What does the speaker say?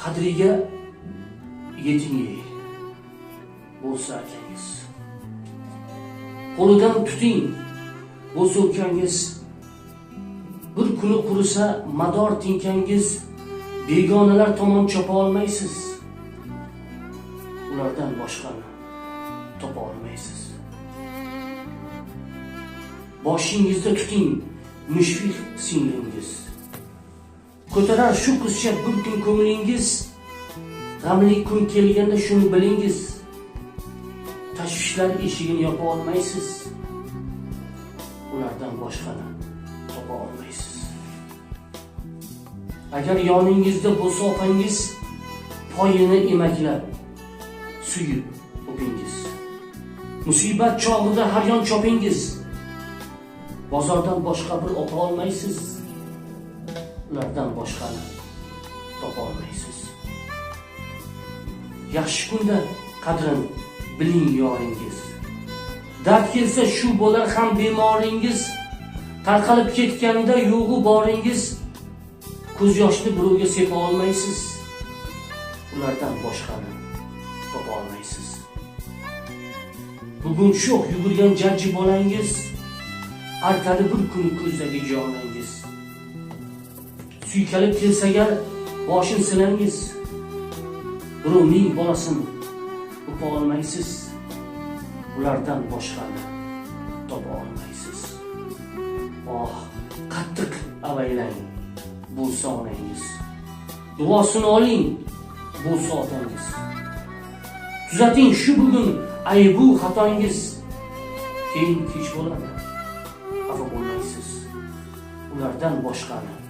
qadriga yeting ey bo'lsa akangiz qo'lidan tuting bo'lsa ukangiz bir kuni qurisa mador tinkangiz begonalar tomon chopa olmaysiz ulardan boshqani topa olmaysiz boshingizda tuting mushfiq singlingiz ko'tarar. Shu qizcha bir kun ko'nglingiz g'amli kun kelganda shuni bilingiz. Tashvishlar eshigini yopa olmaysiz. Ulardan boshqani topa olmaysiz. Agar yoningizda bo'lsa opangiz poyini emaklab suyib o'pingiz. Musibat chog'ida har yon chopingiz. Bozordan boshqa bir opa olmaysiz. Ulardan boshqani topolmaysiz yaxshi kunda qadrini biling yoringiz. Dard kelsa shu bo'lar ham bemoringiz. Tarqalib ketganda yo'g'u boringiz. Ko'z yoshni birovga sepa olmaysiz. Ulardan boshqani topa olmaysiz. Bugun sho'x yugurgan jajji bolangiz. Artadi bir kun ko'zdagi joningiz suykalib kelsa agar boshin silangiz birovning bolasini o'pa olmaysiz ulardan boshqani topa olmaysiz oh qattiq avaylang bo'lsa onangiz duosini oling bo'lsa otangiz tuzating shu bugun aybu xatongiz keyin kech bo'ladi xafa bo'lmaysiz ulardan boshqani